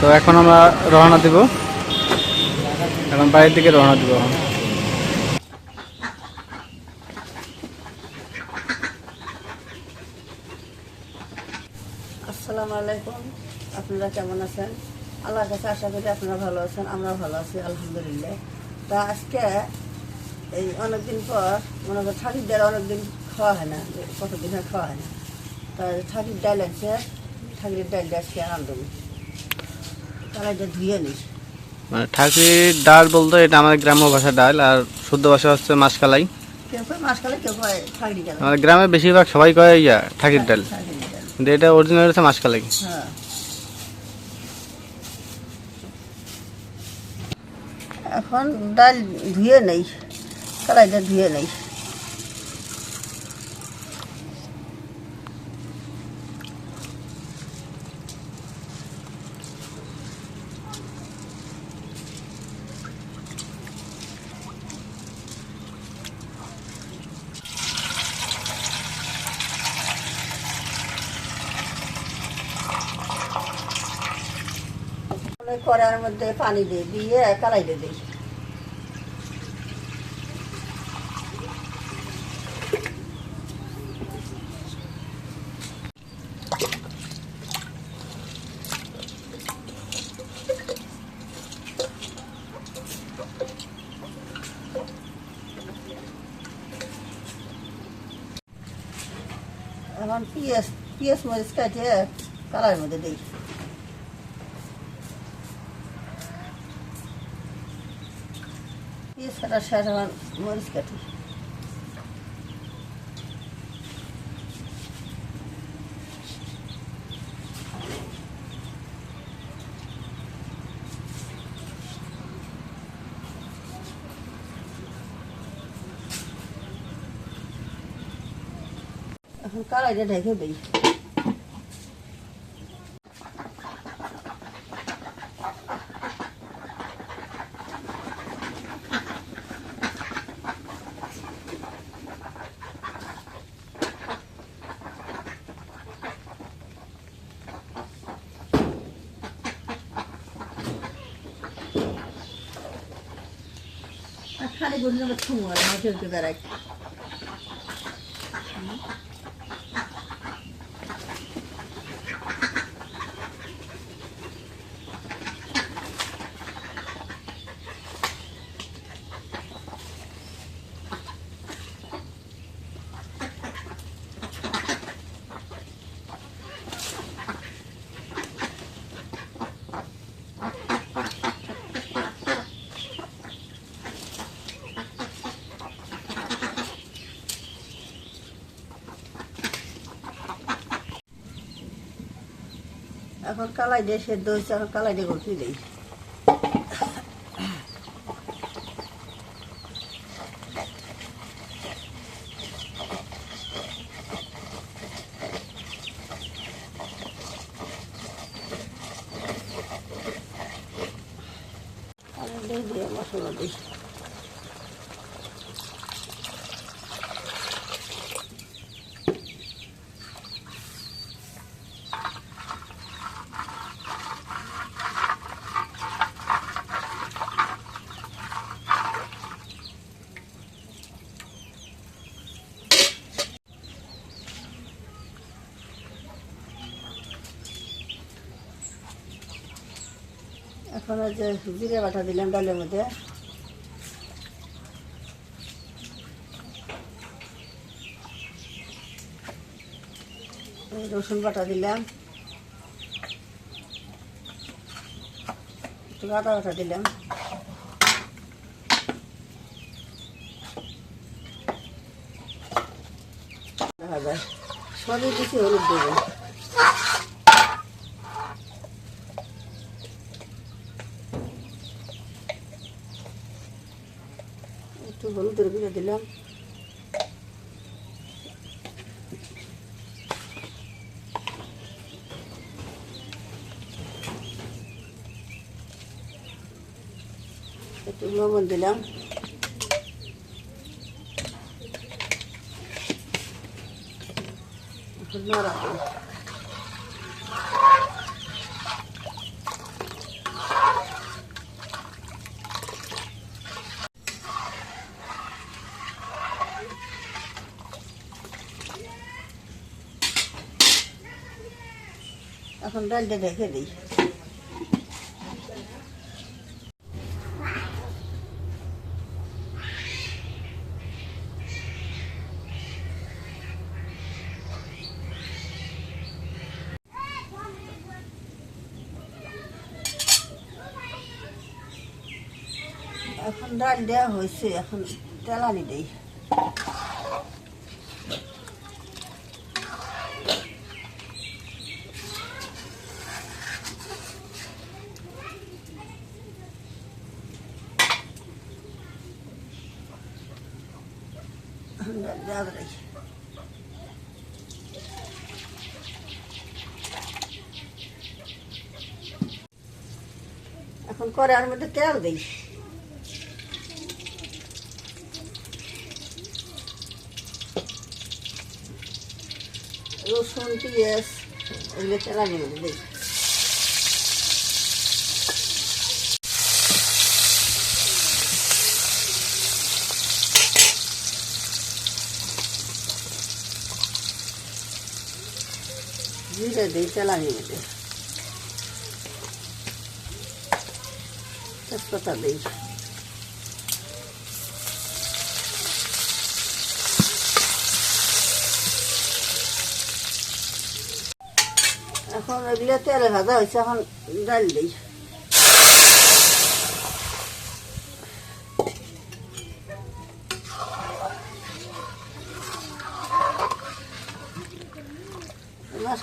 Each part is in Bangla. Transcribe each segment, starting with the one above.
তো এখন আমরা রওনা দিব। এখন বাড়ির দিকে রওনা দিব। আসসালামু আলাইকুম। আপনারা কেমন আছেন? আল্লাহর কাছে আশা করি আপনারা ভালো আছেন আমরা ভালো আছি, আলহামদুলিল্লাহ। তা আজকে এই অনেকদিন পর, মনে করেন ছাতির ডাল অনেকদিন খাওয়া হয় না, কতদিন খাওয়া হয় না। তা ছাতির ডাল আছে ছাতির ডালটা আজকে আনন্দ ধুয়ে নিস। মানে ঠাকুরির ডাল বলতে এটা আমাদের গ্রাম্য ভাষা ডাল আর শুদ্ধ ভাষা হচ্ছে মাসকালাই। আমাদের গ্রামে বেশিরভাগ সবাই কয় ইয়া ঠাকির ডাল। কিন্তু এটা অরিজিনাল হচ্ছে মাসকালাই। হ্যাঁ। এখন ডাল ধুয়ে নেই কড়াইটা ধুয়ে নেই। কড়াইয়ের মধ্যে পানি দিই দিয়ে কড়াইতে দিই এখন পিঁয়াজ পিঁয়াজ মরিচ কাটিয়ে কড়াইয়ের মধ্যে দিই। কাটার শেষ আমার মরিচ কাটি। এখন কড়াইটা ঢেকে দিই। আর খালি গুলি আমার ছুঁয়া হোটেলকে বেড়াই এখন কালাই দিয়ে সেদ্ধ হয়েছে এখন কালাই দিয়ে ঘুরতে দিই। দিয়ে মশলা দিই। এখন যে জিরে বাটা দিলাম ডালের মধ্যে। রসুন বাটা দিলাম। আদা বাটা দিলাম। সবই কিছু হলুদ দেবো একটু হলুদের গুঁড়ো দিলাম একটু লবণ এখন ডালটা ঢেকে দিই এখন ডাল দেওয়া হয়েছে এখন তেলানি দেই ডাল দেওয়া দেই এখন করে আর মধ্যে তেল দিই। রসুন, পেঁয়াজ, এগুলো তেলানি মধ্যে দিই। জিরে দিই তেলানি মধ্যে তেজপাতা দিই। এখন এগুলো তেলে ভাজা হয়েছে এখন ডাল দিই।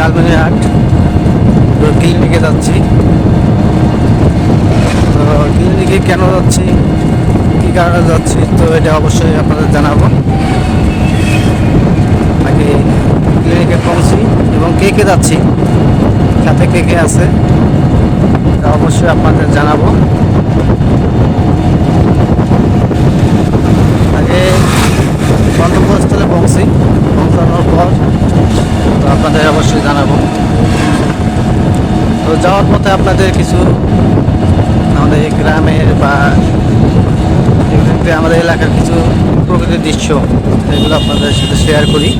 লালমনিরহাট তো ক্লিনিকে যাচ্ছি। তো ক্লিনিকে কেন যাচ্ছি? কী কারণে যাচ্ছি? তো এটা অবশ্যই আপনাদের জানাব। আগে ক্লিনিকে পৌঁছি এবং কে কে যাচ্ছি, সাথে কে কে আছে এটা অবশ্যই আপনাদের জানাব আগে গন্তব্যস্থলে পৌঁছি পৌঁছানোর পর তো আপনাদের অবশ্যই জানাব। তো যাওয়ার পথে আপনাদের কিছু আমাদের এই গ্রামের বা আমাদের এলাকার কিছু প্রকৃতির দৃশ্য, এগুলো আপনাদের সাথে শেয়ার করি।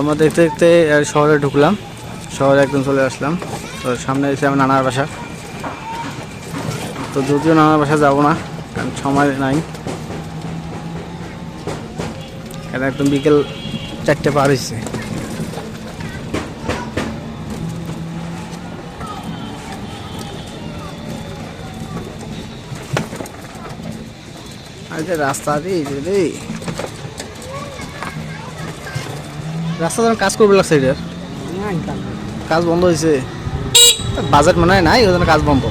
আমরা দেখতে দেখতে শহরে ঢুকলাম। শহরে একদম চলে আসলাম। তো সামনে এসে আমার নানার বাসা। তো যদিও নানার বাসা যাব না, কারণ সময় নাই। কারণ একদম বিকেল চারটে পার হয়েছে রাস্তা রে রে। রাস্তা যেন কাজ করবে লাগছে এটার কাজ বন্ধ হয়েছে বাজেট মনে হয় নাই, ওই কাজ বন্ধ।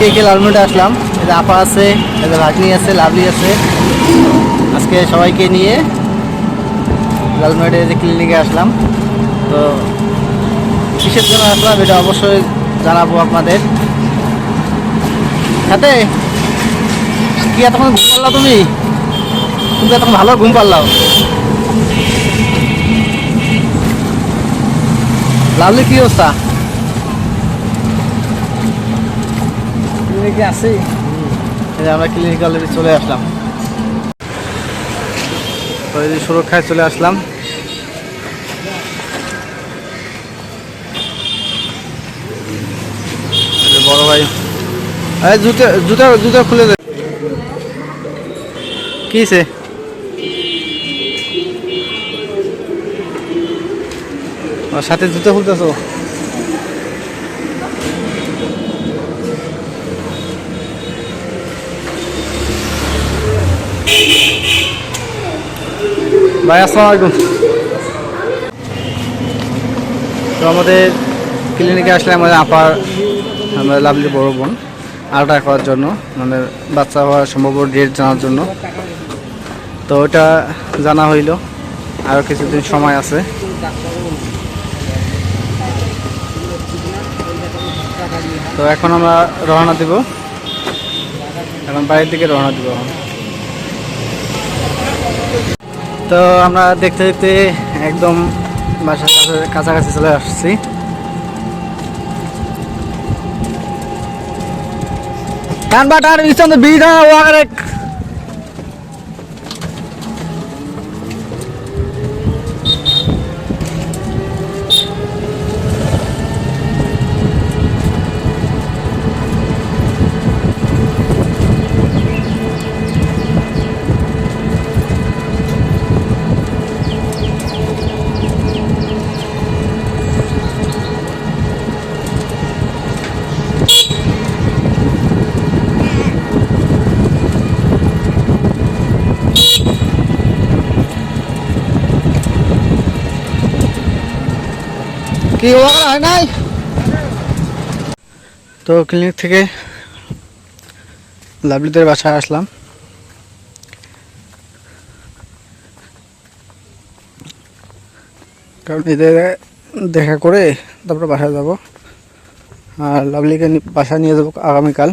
কে কে লালমনিতে আসলাম। যে আপা আছে যে ভাগ্নি আছে, লাভলি আছে। আজকে সবাইকে নিয়ে লালমনিতে যে ক্লিনিকে আসলাম। তো কিসের জন্য আসলাম এটা অবশ্যই জানাব আপনাদের। সাথে কি এতক্ষণ ঘুম পারলাও তুমি? তুমি এতক্ষণ ভালো ঘুম পারলাও লাভলি, কি অবস্থা? ক্লিনিকে আছি। আমরা ক্লিনিকে অলরেডি চলে আসলাম। সুরক্ষায় চলে আসলাম। বড় ভাই। জুতো জুতো জুতো খুলে দে। কি সে? সাথে জুতো খুলতেছো? ভাই, আসসালামু আলাইকুম। তো আমাদের ক্লিনিকে আসলে আমাদের আপার, আমাদের লাভলি বড় বোন আলট্রা করার জন্য মানে বাচ্চা হওয়ার সম্ভব ডেট জানার জন্য। তো ওটা জানা হইল আরও কিছুদিন সময় আছে। তো এখন আমরা রওনা দিব। এখন বাড়ির দিকে রওনা দিব এখন তো আমরা দেখতে দেখতে একদম বাসার কাছে কাছাকাছি চলে আসছি। টান বা বিধা ইচ্ছা তো ক্লিনিক থেকে লাভলিদের বাসায় আসলাম। কারণ এদের দেখা করে তারপরে বাসায় যাব। আর লাভলিকে বাসায় নিয়ে যাব আগামীকাল।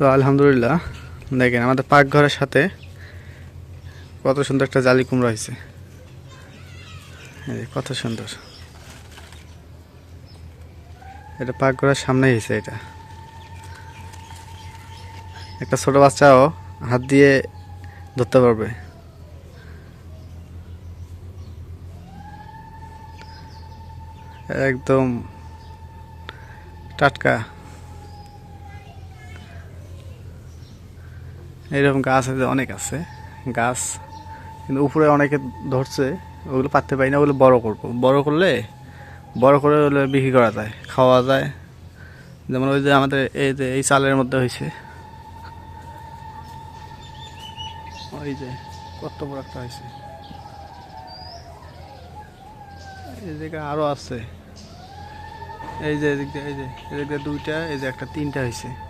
তো আলহামদুলিল্লাহ, দেখেন আমাদের পাকঘরের সাথে কত সুন্দর একটা জালি কুমড়া হয়েছে। কত সুন্দর। এটা পাকঘরের সামনেই হয়েছে এটা। একটা ছোট বাচ্চাও হাত দিয়ে ধরতে পারবে। একদম টাটকা। এরকম গাছ আছে, অনেক আছে। গাছ, কিন্তু উপরে অনেকে ধরছে, ওগুলো পাততে পারি না, ওগুলো বড় করব। বড় করলে, বড় করে ওগুলো বিক্রি করা যায়, খাওয়া যায়। যেমন ওই যে আমাদের এই যে, এই চালের মধ্যে হয়েছে। ওই যে, কত বড় একটা হয়েছে। এই জায়গায় আরও আছে। এই যে, এদিক দিয়ে, এই যে দুইটা, এই যে একটা, তিনটা হয়েছে।